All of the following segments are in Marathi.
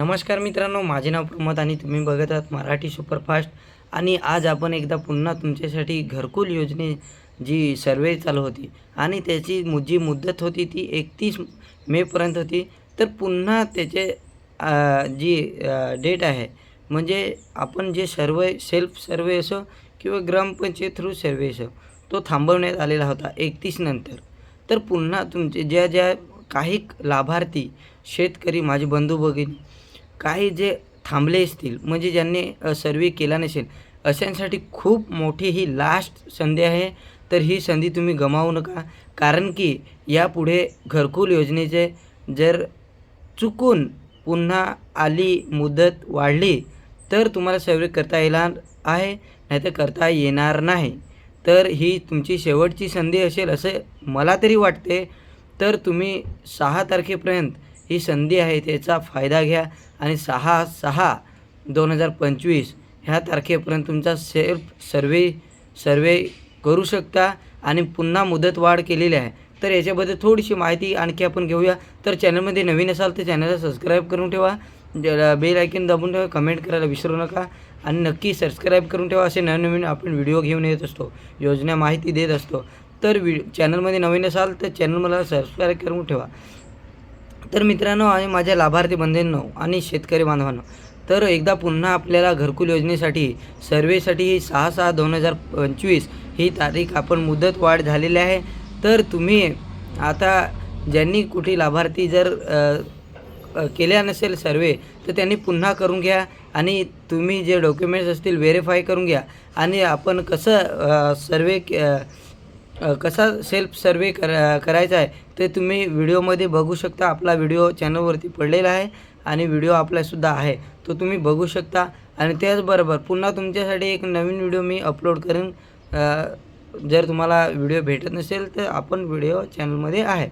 नमस्कार मित्रांनो माझे नाव प्रमोद आणि तुम्ही बघत आहात मराठी सुपरफास्ट. आणि आज आपण एकदा पुन्हा तुमच्यासाठी घरकुल योजने जी सर्वे चालू होती आणि त्याची मु जी मुदत होती ती एकतीस मेपर्यंत होती. तर पुन्हा त्याचे जी डेट आहे म्हणजे आपण जे सर्वे सेल्फ सर्वे असो किंवा ग्रामपंचायत थ्रू सर्वे असो तो थांबवण्यात आलेला होता एकतीस नंतर. तर पुन्हा तुमचे ज्या ज्या काही लाभार्थी शेतकरी माझे बंधू भगिनी काही जे थांबले असतील म्हणजे ज्यांनी सर्वे केला नसेल अशांसाठी खूप मोठी ही लास्ट संधी आहे. तर ही संधी तुम्ही गमावू नका. कारण की यापुढे घरकुल योजनेचे जर चुकून पुन्हा आली मुदत वाढली तर तुम्हाला सर्वे करता येणार आहे नाहीतर करता येणार नाही. तर ही तुमची शेवटची संधी असेल असं मला तरी वाटते. तर तुम्ही सहा तारखेपर्यंत ही संधी आहे त्याचा फायदा घ्या. आणि सहा सहा दोन हजार पंचवीस ह्या तारखेपर्यंत तुमचा सेल्फ सर्वे सर्वे करू शकता. आणि पुन्हा मुदतवाढ केलेली आहे. तर याच्याबद्दल थोडीशी माहिती आणखी आपण घेऊया. तर चॅनलमध्ये नवीन असाल तर चॅनलला सबस्क्राईब करून ठेवा. बेल आयकन दाबून ठेवा. कमेंट करायला विसरू नका. आणि नक्की सबस्क्राईब करून ठेवा. असे नवनवीन आपण व्हिडिओ घेऊन येत असतो. योजना माहिती देत असतो. तर व्हि चॅनलमध्ये नवीन असाल तर चॅनल मला सबस्क्राईब करून ठेवा. तर मित्रांनो आणि माझ्या लाभार्थी बंधूंनो आणि शेतकरी बांधवांनो तर एकदा पुन्हा आपल्याला घरकुल योजनेसाठी सर्वेसाठी ही सहा सहा दोन हजार पंचवीस ही तारीख आपण मुदत वाढ झालेली आहे. तर तुम्ही आता ज्यांनी कुठे लाभार्थी जर केल्या नसेल सर्वे तर त्यांनी पुन्हा करून घ्या आणि तुम्ही जे डॉक्युमेंट्स असतील व्हेरीफाय करून घ्या आणि आपण कसं सर्वे अ, कसा सेल्फ सर्वे कर करायचा आहे ते तुम्ही व्हिडिओमध्ये बघू शकता. आपला व्हिडिओ चॅनलवरती पडलेला आहे आणि व्हिडिओ आपलासुद्धा आहे. तो तुम्ही बघू शकता. आणि त्याचबरोबर पुन्हा तुमच्यासाठी एक नवीन व्हिडिओ मी अपलोड करेन. जर तुम्हाला व्हिडिओ भेटत नसेल तर आपण व्हिडिओ चॅनलमध्ये आहे.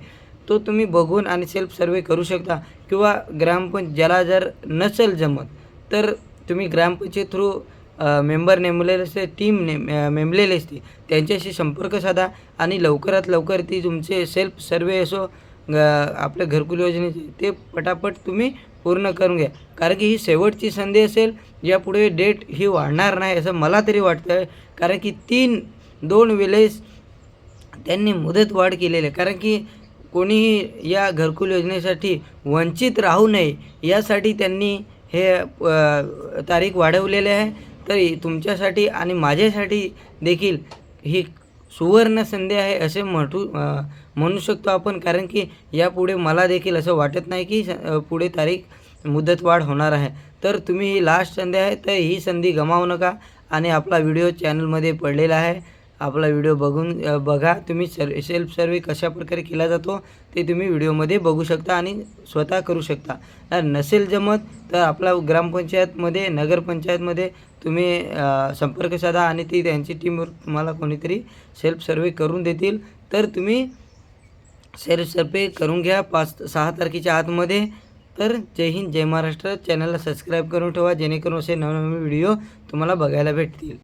तो तुम्ही बघून आणि सेल्फ सर्वे करू शकता. किंवा ग्रामपंच ज्याला जर नसेल जमत तर तुम्ही ग्रामपंचायत थ्रू मेंबर नेमलेले असते टीम नेम नेमलेली असते. त्यांच्याशी संपर्क साधा आणि लवकरात लवकर ती तुमचे सेल्फ सर्वे असो आपल्या घरकुल योजनेचे ते पटापट तुम्ही पूर्ण करून घ्या. कारण की ही शेवटची संधी असेल यापुढे डेट ही वाढणार नाही असं मला तरी वाटतं आहे कारण की तीन दोन वेळेस त्यांनी मुदतवाढ केलेली आहे. कारण की कोणीही या घरकुल योजनेसाठी वंचित राहू नये यासाठी त्यांनी हे तारीख वाढवलेले आहे. तरी तुमच्यासाठी आणि माझ्यासाठी देखील ही सुवर्ण संधी आहे असे म्हटू म्हणू शकतो आपण. कारण की यापुढे मला देखील असं वाटत नाही की स- पुढे तारीख मुदतवाढ होणार आहे. तर तुम्ही ही लास्ट संधी आहे तर ही संधी गमावू नका. आणि आपला व्हिडिओ चॅनलमध्ये पडलेला आहे. आपला व्हिडिओ बघून बघा. तुम्ही सर सेल्फ सर्वे कशा प्रकारे केला जातो ते तुम्ही व्हिडिओमध्ये बघू शकता आणि स्वतः करू शकता. जर नसेल जमत तर आपला ग्रामपंचायतमध्ये नगरपंचायतमध्ये तुम्ही संपर्क साधा आणि ती त्यांची टीमवर तुम्हाला कोणीतरी सेल्फ सर्वे करून देतील. तर तुम्ही सेल्फ सर्वे करून घ्या. पाच सहा तारखेच्या आतमध्ये. तर जय हिंद जय महाराष्ट्र. चॅनलला सबस्क्राईब करून ठेवा जेणेकरून असे नवनवीन व्हिडिओ तुम्हाला बघायला भेटतील.